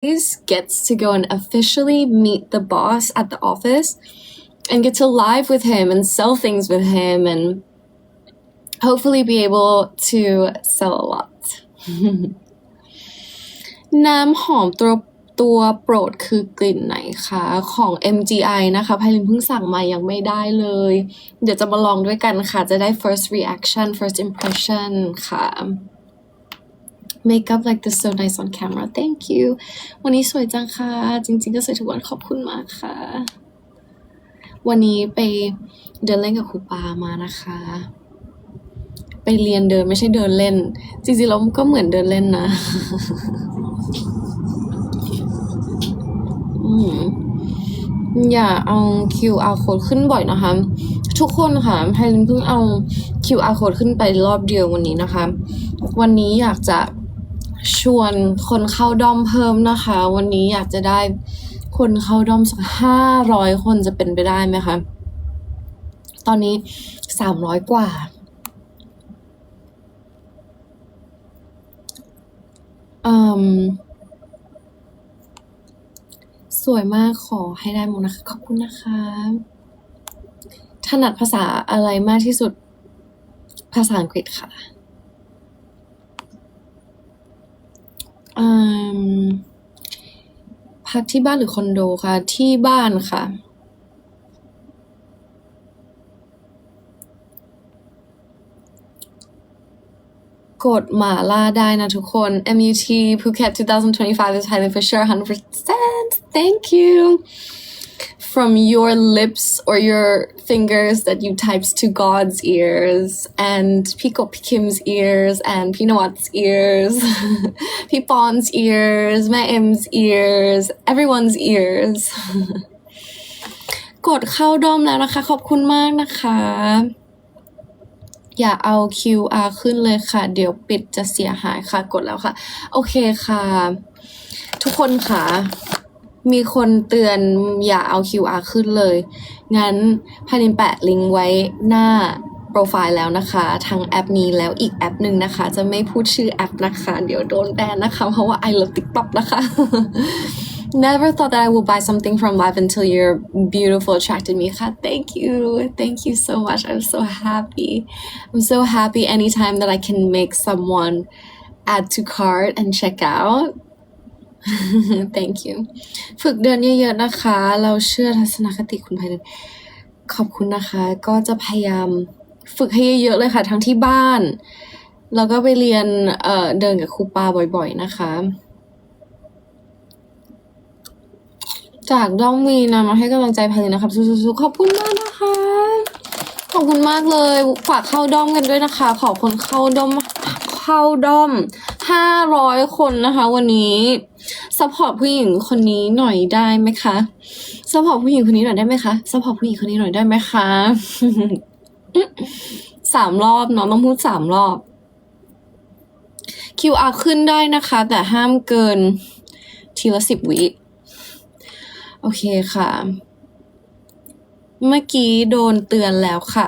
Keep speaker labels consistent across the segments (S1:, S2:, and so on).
S1: gets to go and officially meet the boss at the office and get to live with him and sell things with him and hopefully be able to sell a lot. น้ำหอมตัวตัวโปรดคือกลิ่นไหนคะของ MGI นะคะไพลินเพิ่งสั่งมายังไม่ได้เลย เดี๋ยวจะมาลองด้วยกันค่ะ จะได้ first reaction first impression ค่ะ Makeup like this so nice on camera thank you วันนี้สวยจังค่ะ จริง ๆ ก็สวยทุกวันขอบคุณมากค่ะ วันนี้ไปเดินเล่นกับครูปามานะคะ ไปเรียนเดินไม่ใช่เดินเล่น จริงๆแล้วก็เหมือนเดินเล่นนะอย่าเอา QR code ขึ้นบ่อยนะคะ ทุกคนค่ะไพลินเพิ่งเอา QR code ขึ้นไปรอบเดียววันนี้นะคะ วันนี้อยากจะ ชวนคนเข้าด้อมเพิ่มนะคะ วันนี้อยากจะได้คนเข้าด้อมสักห้าร้อยคนจะเป็นไปได้ไหมคะ ตอนนี้สามร้อยกว่า อืมสวยมากขอให้ได้หมดนะคะ ขอบคุณนะคะ ถนัดภาษาอะไรมากที่สุดภาษาอังกฤษค่ะ อืมพักที่บ้านหรือคอนโดคะ ที่บ้านค่ะกดหมาล่าได้นะทุกคน MUT Phuket 2025 is highly for sure 100% thank you from your lips or your fingers that you typed to God's ears and Pico Kim's ears and Pinawat's ears Pipon's ears Ma'im's ears everyone's ears กดเข้าด้อมแล้วนะคะ ขอบคุณมากนะคะ อย่าเอา QR ขึ้นเลยค่ะ เดี๋ยวปิดจะเสียหายค่ะ กดแล้วค่ะ โอเคค่ะ ทุกคนค่ะ มีคนเตือนอย่าเอา QR ขึ้นเลย งั้นพานินแปะลิงก์ไว้หน้าโปรไฟล์แล้วนะคะ ทั้งแอปนี้แล้วอีกแอปหนึ่งนะคะ จะไม่พูดชื่อแอปนะคะ เดี๋ยวโดนแบนนะคะ เพราะว่า I love TikTok นะคะ Never thought that I would buy something from live until you're beautiful attracted me. Ka. Thank you. Thank you so much. I'm so happy. I'm so happy anytime that I can make someone add to cart and check out. Thank you. ฝึกเดินเยอะๆนะคะ เราเชื่อทัศนคติคุณไพลินขอบคุณนะคะ ก็จะพยายามฝึกให้เยอะๆเลยค่ะ ทั้งที่บ้าน แล้วก็ไปเรียนเอ่อเดินกับครูปาบ่อยๆนะคะ จากด้อมวีนะมาให้กำลังใจพาลินนะครับสู้ๆๆขอบคุณมากนะคะ ขอบคุณมากเลย ฝากเข้าด้อมกันด้วยนะคะ ขอบคนเข้าด้อม เข้าด้อมห้าร้อยคนนะคะ วันนี้สปอร์ตผู้หญิงคนนี้หน่อยได้ไหมคะสปอร์ตผู้หญิงคนนี้หน่อยได้ไหมคะสปอร์ตผู้หญิงคนนี้หน่อยได้ไหมคะสามรอบเนาะต้องพูดสามรอบ QR ขึ้นได้นะคะ แต่ห้ามเกินทีละสิบวิโอเคค่ะ เมื่อกี้โดนเตือนแล้วค่ะ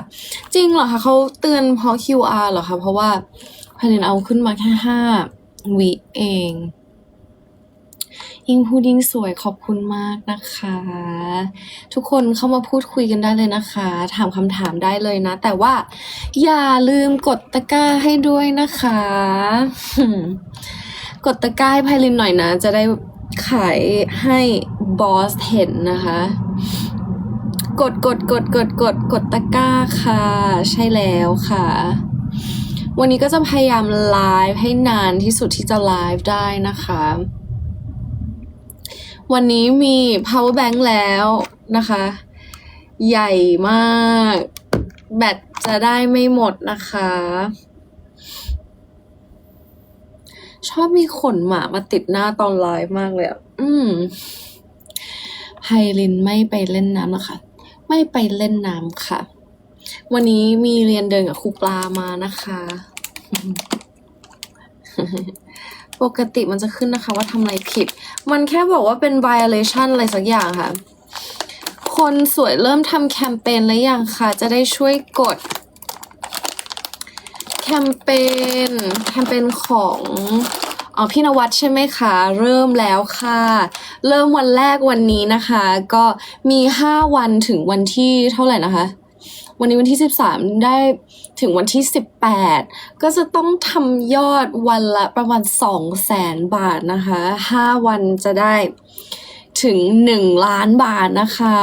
S1: จริงเหรอคะเขาเตือนเพราะ QR เหรอคะเพราะว่า พานินเอาขึ้นมาแค่ห้าวิเอง ยิ่งพูดยิ่งสวยขอบคุณมากนะคะ ทุกคนเข้ามาพูดคุยกันได้เลยนะคะ ถามคำถามได้เลยนะ แต่ว่าอย่าลืมกดตะกร้าให้ด้วยนะคะ กดตะกร้าให้ไพลินหน่อยนะ จะได้ขายให้บอสเห็นนะคะกดกดกดกดกดกดตะกร้าค่ะ ใช่แล้วค่ะ วันนี้ก็จะพยายามไลฟ์ให้นานที่สุดที่จะไลฟ์ได้นะคะ วันนี้มี power bank แล้วนะคะ ใหญ่มาก แบตจะได้ไม่หมดนะคะ ชอบมีขนหมามาติดหน้าตอนไลฟ์มากเลยอะอืมไพลินไม่ไปเล่นน้ำนะคะ ไม่ไปเล่นน้ำค่ะ วันนี้มีเรียนเดินกับครูปลามานะคะ ปกติมันจะขึ้นนะคะว่าทำอะไรผิด มันแค่บอกว่าเป็น violation อะไรสักอย่างค่ะ คนสวยเริ่มทำแคมเปญแล้วยังค่ะจะได้ช่วยกด แคมเปญแคมเปญของอ๋อพี่นวัดใช่ไหมคะ เริ่มแล้วค่ะ เริ่มวันแรกวันนี้นะคะ ก็มี 5 วันถึงวันที่เท่าไหร่นะคะ วันนี้วันที่ 13 ได้ถึงวันที่ 18 ก็จะต้องทำยอดวันละประมาณ2แสนบาทนะคะ 5 วันจะได้ถึง 1 ล้านบาทนะคะ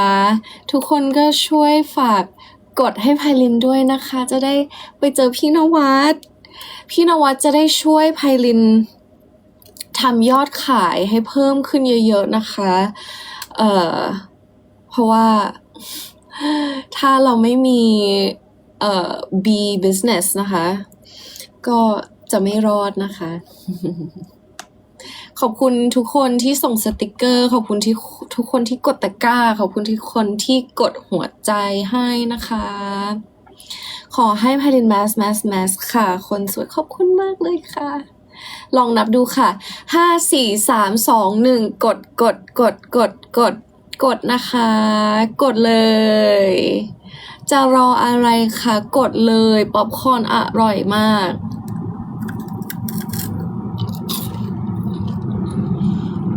S1: ทุกคนก็ช่วยฝากกดให้ไพลินด้วยนะคะ จะได้ไปเจอพี่นวัดพี่นวัดจะได้ช่วยไพลินทำยอดขายให้เพิ่มขึ้นเยอะๆนะคะ เอ่อ เพราะว่า ถ้าเราไม่มีเอ่อ B business นะคะ ก็จะไม่รอดนะคะ ขอบคุณทุกคนที่ส่งสติกเกอร์ ขอบคุณที่ทุกคนที่กดตะกร้า ขอบคุณที่คนที่กดหัวใจให้นะคะ ขอให้พารินแมสแมสแมสค่ะ คนสวยขอบคุณมากเลยค่ะลองนับดูค่ะ ห้าสี่สามสองหนึ่งกดกดกดกดกด กดนะคะ กดเลย จะรออะไรคะกดเลยป๊อปคอนอร่อยมาก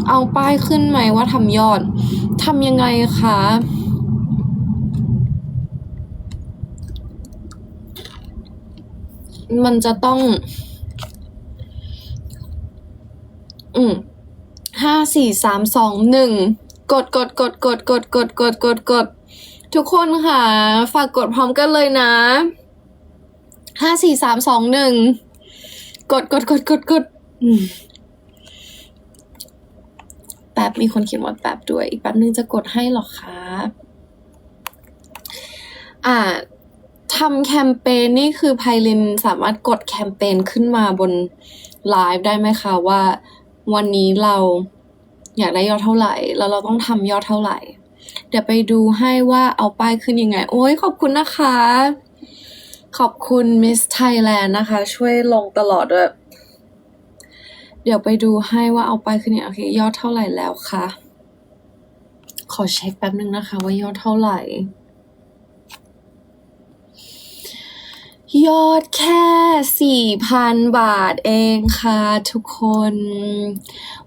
S1: เอาป้ายขึ้นไหมว่าทำยอด ทำยังไงคะ มันจะต้อง อืมห้าสี่สามสองหนึ่ง กดกดกดกดกดกดกดกดกดทุกคนค่ะ ฝากกดพร้อมกันเลยนะห้าสี่สามสองหนึ่งกดกดกดกดกดแป๊บมีคนเขียนว่าแป๊บด้วย อีกแป๊บนึงจะกดให้หรอคะอ่าทำแคมเปญนี่คือไพลินสามารถกดแคมเปญขึ้นมาบนไลฟ์ได้ไหมคะว่าวันนี้เรา อยากได้ยอดเท่าไหร่ แล้วเราต้องทำยอดเท่าไหร่ เดี๋ยวไปดูให้ว่าเอาป้ายขึ้นยังไง โอ้ยขอบคุณนะคะ ขอบคุณมิสไทยแลนด์นะคะ ช่วยลงตลอดด้วยเดี๋ยวไปดูให้ว่าเอาป้ายขึ้นยังไงโอเคยอดเท่าไหร่แล้วคะขอเช็คแป๊บนึงนะคะ ว่ายอดเท่าไหร่ ยอดแค่สี่พันบาทเองค่ะ ทุกคน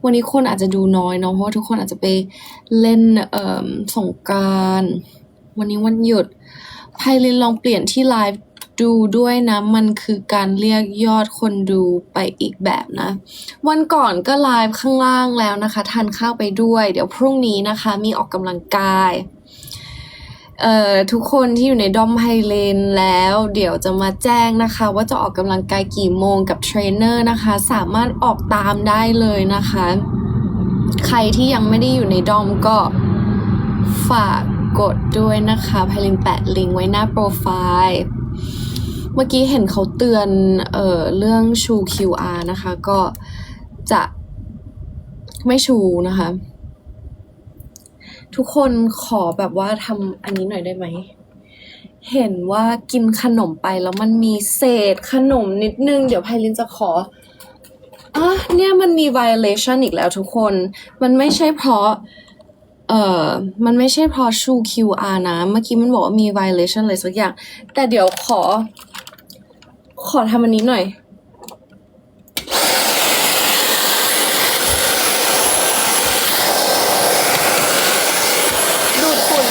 S1: วันนี้คนอาจจะดูน้อยเนาะเพราะว่าทุกคนอาจจะไปเล่นเอ่อสงการวันนี้วันหยุดไพลินลองเปลี่ยนที่ไลฟ์ดูด้วยนะ มันคือการเรียกยอดคนดูไปอีกแบบนะ วันก่อนก็ไลฟ์ข้างล่างแล้วนะคะ ทานข้าวไปด้วย เดี๋ยวพรุ่งนี้นะคะ มีออกกำลังกาย เอ่อทุกคนที่อยู่ในดอมไฮเลนแล้ว เดี๋ยวจะมาแจ้งนะคะ ว่าจะออกกำลังกายกี่โมงกับเทรนเนอร์นะคะ สามารถออกตามได้เลยนะคะ ใครที่ยังไม่ได้อยู่ในดอมก็ฝากกดด้วยนะคะไพลินแปะลิงก์ไว้หน้าโปรไฟล์เมื่อกี้เห็นเขาเตือนเอ่อเรื่องชู QR นะคะ ก็จะไม่ชูนะคะ ทุกคนขอแบบว่าทำอันนี้หน่อยได้ไหม เห็นว่ากินขนมไปแล้วมันมีเศษขนมนิดนึง เดี๋ยวไพลินจะขออะเนี่ยมันมี violation อีกแล้วทุกคน มันไม่ใช่เพราะ เอ่อ มันไม่ใช่เพราะชู QR นะ เมื่อกี้มันบอกว่ามี violation อะไรสักอย่าง แต่เดี๋ยวขอ ขอทำอันนี้หน่อย ดูดฝุ่น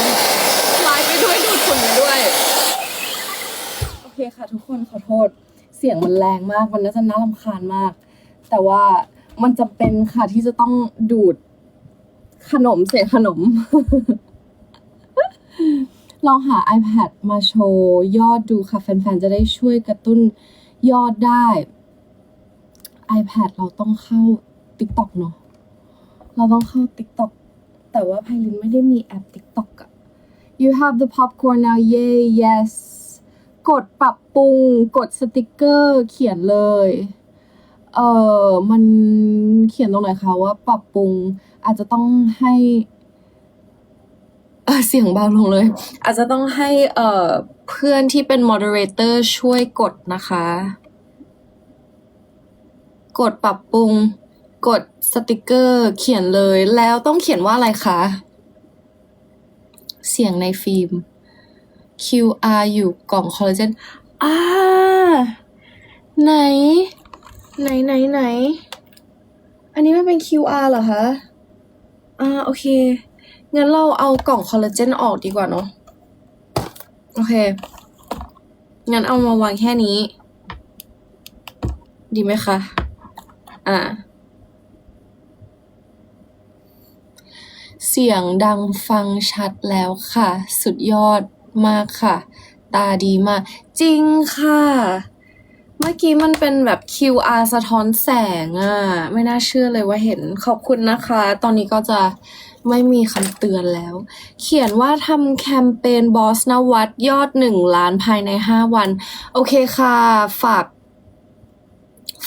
S1: ไลฟ์ไปด้วยดูดฝุ่นไปด้วย โอเคค่ะทุกคนขอโทษ เสียงมันแรงมาก มันน่าจะน่ารำคาญมาก แต่ว่ามันจำเป็นค่ะที่จะต้องดูดขนมเศษขนม ลองหา iPad มาโชว์ยอดดูค่ะ แฟนๆ จะได้ช่วยกระตุ้นยอดได้ iPad เราต้องเข้า TikTok เนอะเราต้องเข้า TikTok แต่ว่าไพลินไม่ได้มีแอป TikTok อะ You have the popcorn now yay yes กดปรับปรุง กดสติกเกอร์ เขียนเลย เออมันเขียนตรงไหนคะว่าปรับปรุงอาจจะต้องให้เเสียงเบาลงเลย อาจจะต้องให้เอ่อเพื่อนที่เป็น moderator ช่วยกดนะคะ กดปรับปรุง กดสติกเกอร์ เขียนเลยแล้วต้องเขียนว่าอะไรคะ เสียงในฟิล์ม QR อยู่กล่องคอลลาเจนอ่าไหน ไหนไหนไหน อันนี้มันเป็น QR เหรอคะ อ่า โอเค งั้นเราเอากล่องคอลลาเจนออกดีกว่าเนาะ โอเค งั้นเอามาวางแค่นี้ ดีไหมคะ อ่า เสียงดังฟังชัดแล้วค่ะ สุดยอด มากค่ะ ตาดีมาก จริงค่ะ เมื่อกี้มันเป็นแบบ QR สะท้อนแสงอะไม่น่าเชื่อเลยว่าเห็นขอบคุณนะคะ ตอนนี้ก็จะไม่มีคำเตือนแล้ว เขียนว่าทำแคมเปญบอสนวัตยอดหนึ่งล้านภายในห้าวัน โอเคค่ะ ฝาก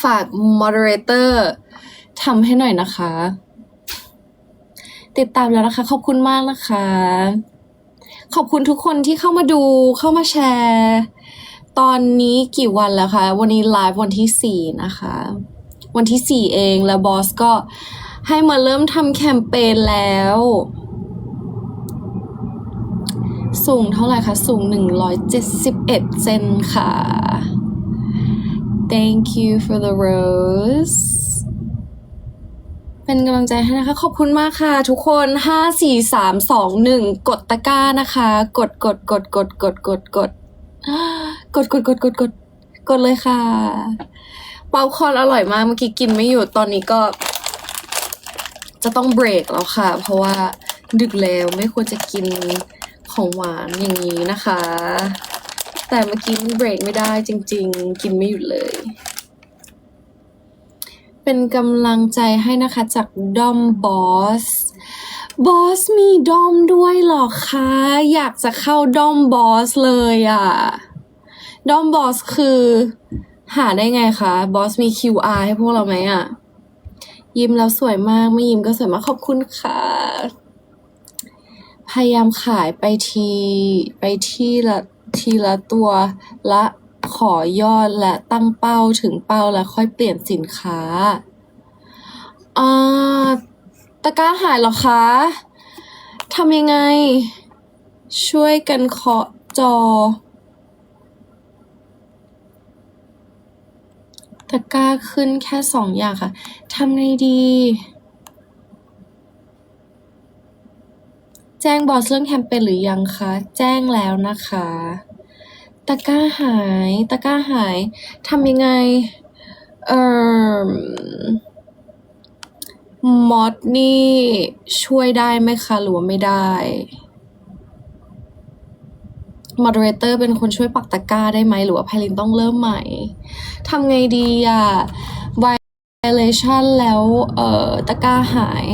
S1: ฝาก moderator ทำให้หน่อยนะคะ ติดตามแล้วนะคะ ขอบคุณมากนะคะ ขอบคุณทุกคนที่เข้ามาดูเข้ามาแชร์ ตอนนี้กี่วันแล้วคะ วันนี้ไลฟ์วันที่สี่นะคะ วันที่สี่เองแล้วบอสก็ให้มาเริ่มทำแคมเปญแล้ว สูงเท่าไหร่คะ สูง 171 เซนค่ะ Thank you for the rose เป็นกำลังใจให้นะคะ ขอบคุณมากค่ะ ทุกคนห้าสี่สามสองหนึ่งกดตะกร้านะคะ กดกดกดกดกดกดกดกดกดกดกดกดกดเลยค่ะ เปาคอนอร่อยมากเมื่อกี้กินไม่หยุดตอนนี้ก็ จะต้องเบรกแล้วค่ะ เพราะว่าดึกแล้วไม่ควรจะกินของหวานอย่างนี้นะคะ แต่เมื่อกี้มันเบรกไม่ได้จริง ๆ กินไม่หยุดเลย เป็นกำลังใจให้นะคะจากดอมบอสบอสมีดอมด้วยหรอคะ อยากจะเข้าดอมบอสเลยอะ่ะดอมบอสคือ หาได้ไงคะบอสมี QR ให้พวกเราไหมอะ่ะ ยิ้มแล้วสวยมาก ไม่ยิ้มก็สวยมาก ขอบคุณค่ะ พยายามขายไปที ไปที่ละทีละตัวละ ขอยอดและตั้งเป้าถึงเป้าแล้วค่อยเปลี่ยนสินค้าอ่าตะกร้าหายหรอคะทำยังไง ช่วยกันเคาะจอ ตะกร้าขึ้นแค่สองอย่างค่ะทำไงดี แจ้งบอสเรื่องแคมเปญหรือยังคะ แจ้งแล้วนะคะ ตะกร้าหาย ตะกร้าหาย ทำยังไง เอ่อมอดนี่ช่วยได้ไหมคะ หรือว่าไม่ได้ moderator เป็นคนช่วยปักตะกร้าได้ไหม หรือว่าไพลินต้องเริ่มใหม่ทำไงดีอะ violation แล้ว เอ่อ ตะกร้าหาย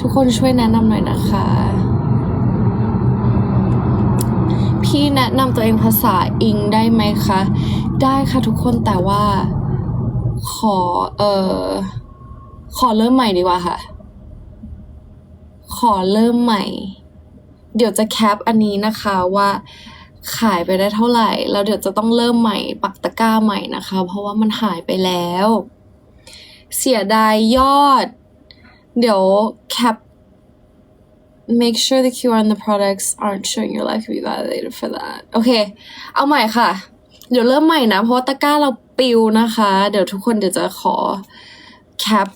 S1: ทุกคนช่วยแนะนำหน่อยนะคะ พี่แนะนำตัวเองภาษาอิงได้ไหมคะ ได้ค่ะทุกคนแต่ว่า ขอ เอ่อ ขอเริ่มใหม่ดีกว่าค่ะ ขอเริ่มใหม่ เดี๋ยวจะแคปอันนี้นะคะว่าขายไปได้เท่าไหร่ แล้วเดี๋ยวจะต้องเริ่มใหม่ ปักตะกร้าใหม่นะคะ เพราะว่ามันหายไปแล้ว เสียดายยอด เดี๋ยวแคป make sure the QR and the products aren't showing your life can be validated for that โอเค เอาใหม่ค่ะ เดี๋ยวเริ่มใหม่นะ เพราะว่าตะกร้าเราปิวนะคะ เดี๋ยวทุกคนเดี๋ยวจะขอแคป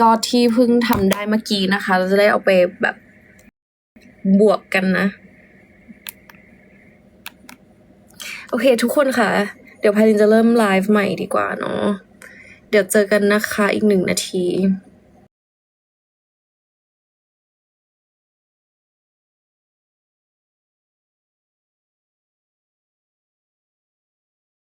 S1: ยอดที่เพิ่งทำได้เมื่อกี้นะคะ เราจะได้เอาไปแบบบวกกันนะ โอเค ทุกคนค่ะ เดี๋ยวพายินจะเริ่มไลฟ์ใหม่ดีกว่าเนาะ เดี๋ยวเจอกันนะคะอีกหนึ่งนาที